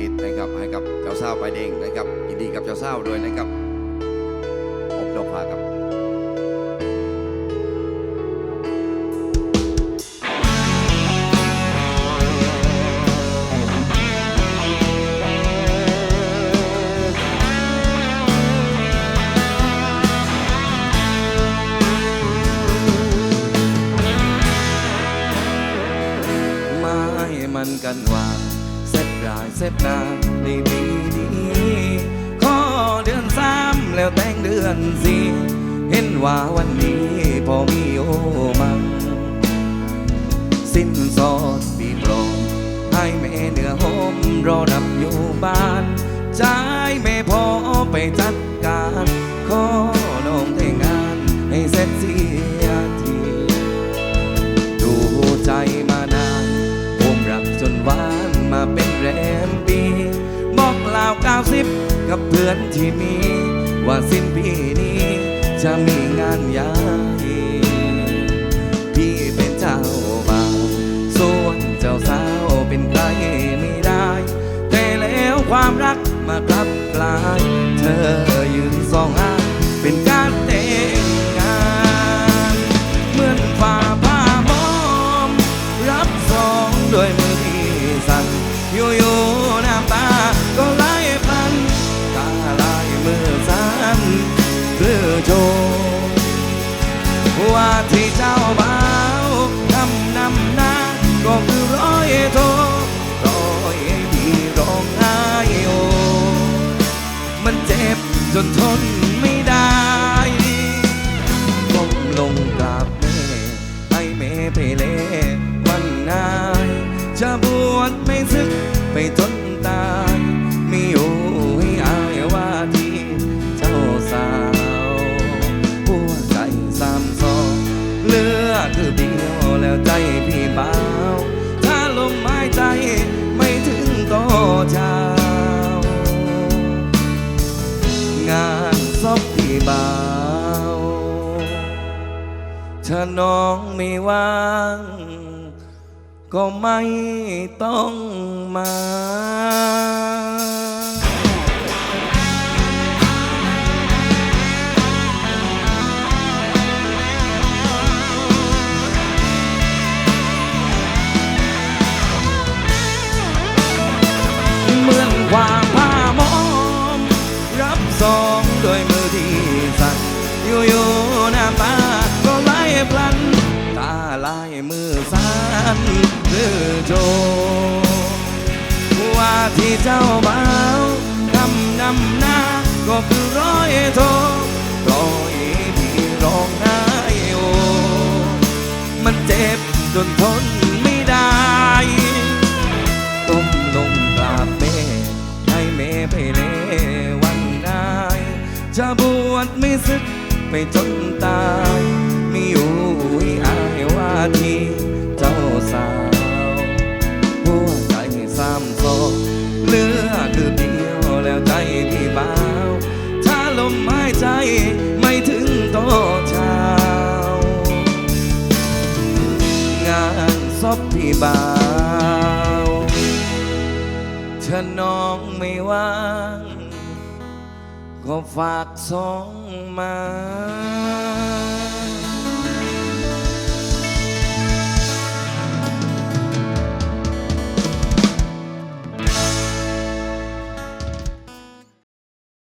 ติดนะครับให้กับเจ้าสาวไปายแดงนะครับยินดีกับเจ้าสาวด้วยนะครับอบดอกผาครับไม้มันกันว่า เสร็จรายเสพนาในปีนี้ขอเดือนสามแล้วแต่งเดือนสี่เห็นว่าวันนี้พอมีโอมัง สิ้นสอดปีโปรองให้แม่เนื้อหอมรอรับอยู่บ้านใจแม่พอไปจัด มปีบอกกล่าวก้าสิบกับเพื่อนที่มี ว่าสิ้นปีนี้ จะมีงานใหญ่พี่เป็นเจ้าบ่าวส่วนเจ้าสาวเป็นใครไม่ได้ แต่แล้วความรักมากลับกลาย เธอยืนสองอ้า ว่าที่เจ้าบ่าวทำนำหน้าก็คือร้อยโทร้อยที่ร้องไห้โอมันเจ็บจนทน คือเดียวแล้วใจพี่เบาถ้าลมหายใจไม่ถึงต่อเช้างานศพพี่เบาถ้าน้องไม่ว่างก็ไม่ต้องมา อยู่อยู่ๆน้ำตาก็ไหลพลัน ตาลายมือสั่นหรือโจ ว่าที่เจ้าบ่าวทำนำหน้าก็คือร้อยโทปล่อยที่ร้องไห้โอมันเจ็บจนทนไม่ได้ก้มลงกราบแม่ให้แม่ไปเลวันนายจะบวชไม่สึก ไปจนตายมีอยู่ให้อายว่าที่เจ้าสาวหัวใจสามโซเหลือคือเดียวแล้วใจพี่บ่าว ถ้าลมหายใจไม่ถึงโตเช้า งานศพพี่บ่าวถ้าน้องไม่ว่าง ก็ฝากสองมา